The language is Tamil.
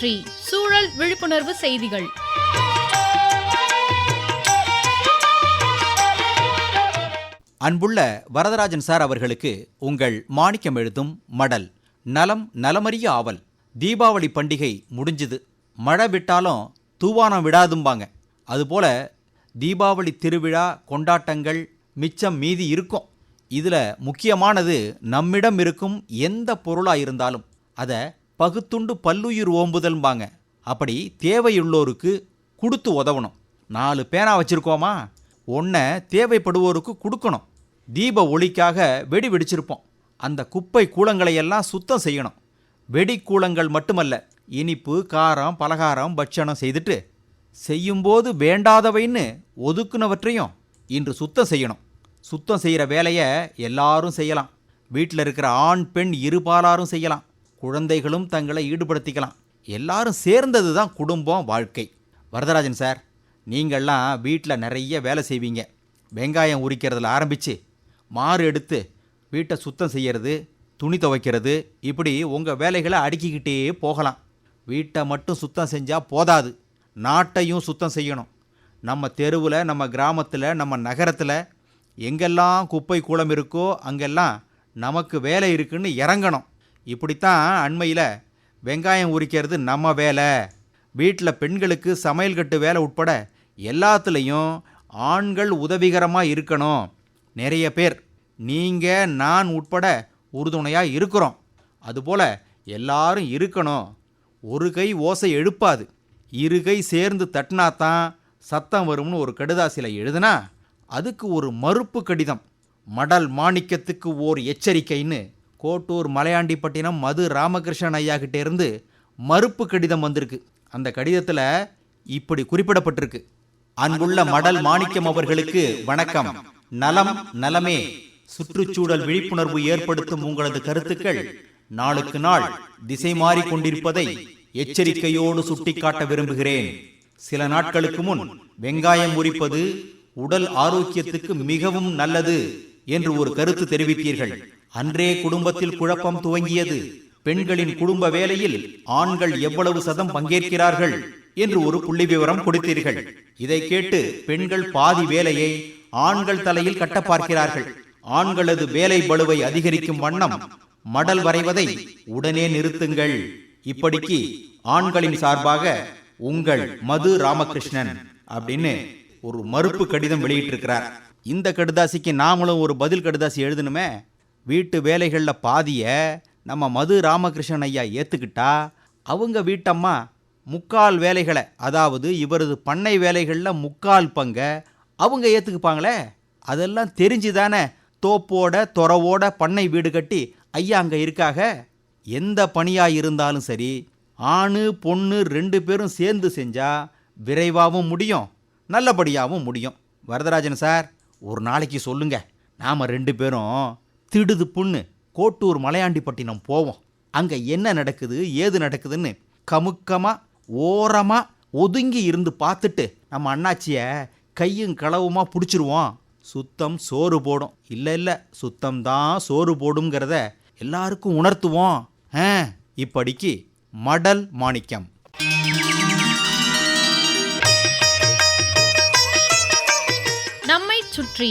சுற்றி சூழல் விழிப்புணர்வு செய்திகள். அன்புள்ள வரதராஜன் சார் அவர்களுக்கு உங்கள் மாணிக்கம் எழுதும் மடல். நலம் நலமறிய ஆவல். தீபாவளி பண்டிகை முடிஞ்சுது. மழை விட்டாலும் தூவானம் விடாதும்பாங்க. அதுபோல தீபாவளி திருவிழா கொண்டாட்டங்கள் மிச்சம் மீதி இருக்கும். இதில் முக்கியமானது நம்மிடம் இருக்கும் எந்த பொருளாக இருந்தாலும். அதை பகுத்துண்டு பல்லுயிர் ஓம்புதல்பாங்க அப்படி தேவையுள்ளோருக்கு கொடுத்து உதவணும். நாலு பேனா வச்சிருக்கோமா? ஒன்றை தேவைப்படுவோருக்கு கொடுக்கணும். தீப ஒளிக்காக வெடி வெடிச்சிருப்போம். அந்த குப்பை கூலங்களை எல்லாம் சுத்தம் செய்யணும். வெடி கூலங்கள் மட்டுமல்ல இனிப்பு காரம் பலகாரம் பட்சணம் செய்துட்டு செய்யும்போது வேண்டாதவைன்னு ஒதுக்குனவற்றையும் இன்று சுத்தம் செய்யணும். சுத்தம் செய்கிற வேலையை எல்லாரும் செய்யலாம். வீட்டில் இருக்கிற ஆண் பெண் இருபாலாரும் செய்யலாம். குழந்தைகளும் தங்களை ஈடுபடுத்திக்கலாம். எல்லாரும் சேர்ந்தது தான் குடும்பம் வாழ்க்கை. வரதராஜன் சார் நீங்கள்லாம் வீட்டில் நிறைய வேலை செய்வீங்க. வெங்காயம் உரிக்கிறதுல ஆரம்பித்து மாறு எடுத்து வீட்டை சுத்தம் செய்கிறது துணி துவைக்கிறது இப்படி உங்கள் வேலைகளை அடுக்கிக்கிட்டே போகலாம். வீட்டை மட்டும் சுத்தம் செஞ்சால் போதாது. நாட்டையும் சுத்தம் செய்யணும். நம்ம தெருவில் நம்ம கிராமத்தில் நம்ம நகரத்தில் எங்கெல்லாம் குப்பை கூலம் இருக்கோ அங்கெல்லாம் நமக்கு வேலை இருக்குன்னு இறங்கணும். இப்படித்தான் அண்மையில் வெங்காயம் உரிக்கிறது நம்ம வேலை. வீட்டில் பெண்களுக்கு சமையல் கட்டு வேலை உட்பட எல்லாத்துலேயும் ஆண்கள் உதவிகரமாக இருக்கணும். நிறைய பேர் நீங்கள் நான் உட்பட உறுதுணையாக இருக்கிறோம். அதுபோல் எல்லாரும் இருக்கணும். ஒரு கை ஓசை எழுப்பாது. இரு கை சேர்ந்து தட்டினாத்தான் சத்தம் வரும்னு ஒரு கடுதாசியில் எழுதுனா அதுக்கு ஒரு மறுப்பு கடிதம். மடல் மாணிக்கத்துக்கு ஓர் எச்சரிக்கைன்னு கோட்டூர் மலையாண்டிப்பட்டினம் மது ராமகிருஷ்ணன் ஐயா கிட்ட இருந்து மறுப்பு கடிதம் வந்திருக்கு. அந்த கடிதத்தில் இப்படி குறிப்பிடப்பட்டிருக்கு. அன்புள்ள மடல் மாணிக்கம் அவர்களுக்கு வணக்கம். நலம் நலமே சுற்றுச்சூழல் விழிப்புணர்வு ஏற்படுத்தும் உங்களது கருத்துக்கள் நாளுக்கு நாள் திசை மாறிக் கொண்டிருப்பதை எச்சரிக்கையோடு சுட்டிக்காட்ட விரும்புகிறேன். சில நாட்களுக்கு முன் வெங்காயம் உரிப்பது உடல் ஆரோக்கியத்துக்கு மிகவும் நல்லது என்று ஒரு கருத்து தெரிவித்தீர்கள். அன்றே குடும்பத்தில் குழப்பம் துவங்கியது. பெண்களின் குடும்ப வேலையில் ஆண்கள் எவ்வளவு சதம் பங்கேற்கிறார்கள் என்று ஒரு புள்ளி விவரம் கொடுத்தீர்கள். இதை கேட்டு பெண்கள் பாதி வேலையை ஆண்கள் தலையில் கட்ட பார்க்கிறார்கள் ஆண்களது வேலை பளுவை அதிகரிக்கும் வண்ணம் மடல் வரைவதை உடனே நிறுத்துங்கள். இப்படிக்கு ஆண்களின் சார்பாக உங்கள் மது ராமகிருஷ்ணன் அப்படின்னு ஒரு மறுப்பு கடிதம் வெளியிட்டிருக்கிறார். இந்த கடுதாசிக்கு நாமளும் ஒரு பதில் கடுதாசி எழுதணுமே? வீட்டு வேலைகளில் பாதியை நம்ம மது ராமகிருஷ்ணன் ஐயா ஏற்றுக்கிட்டா அவங்க வீட்டம்மா முக்கால் வேலைகளை அதாவது இவரது பண்ணை வேலைகளில் முக்கால் பங்க அவங்க ஏற்றுக்குப்பாங்களே அதெல்லாம் தெரிஞ்சு தானே தோப்போட துறவோட பண்ணை வீடு கட்டி ஐயா அங்கே இருக்காக? எந்த பணியாக இருந்தாலும் சரி ஆணு பொண்ணு ரெண்டு பேரும் சேர்ந்து செஞ்சால் விரைவாகவும் முடியும் நல்லபடியாகவும் முடியும். வரதராஜன் சார் ஒரு நாளைக்கு சொல்லுங்க. நாம் ரெண்டு பேரும் திடுது புண்ணு கோட்டூர் மலையாண்டிப்பட்டினம் போவோம். அங்கே என்ன நடக்குது ஏது நடக்குதுன்னு கமுக்கமாக ஓரமாக ஒதுங்கி இருந்து பார்த்துட்டு நம்ம அண்ணாச்சியை கையும் களவுமாக பிடிச்சிருவோம். சுத்தம் சோறு போடும். இல்லை இல்லை சுத்தம் தான் சோறு போடுங்கிறத எல்லாருக்கும் உணர்த்துவோம். ஆ இப்படிக்கு மடல் மாணிக்கம். நம்மை சுற்றி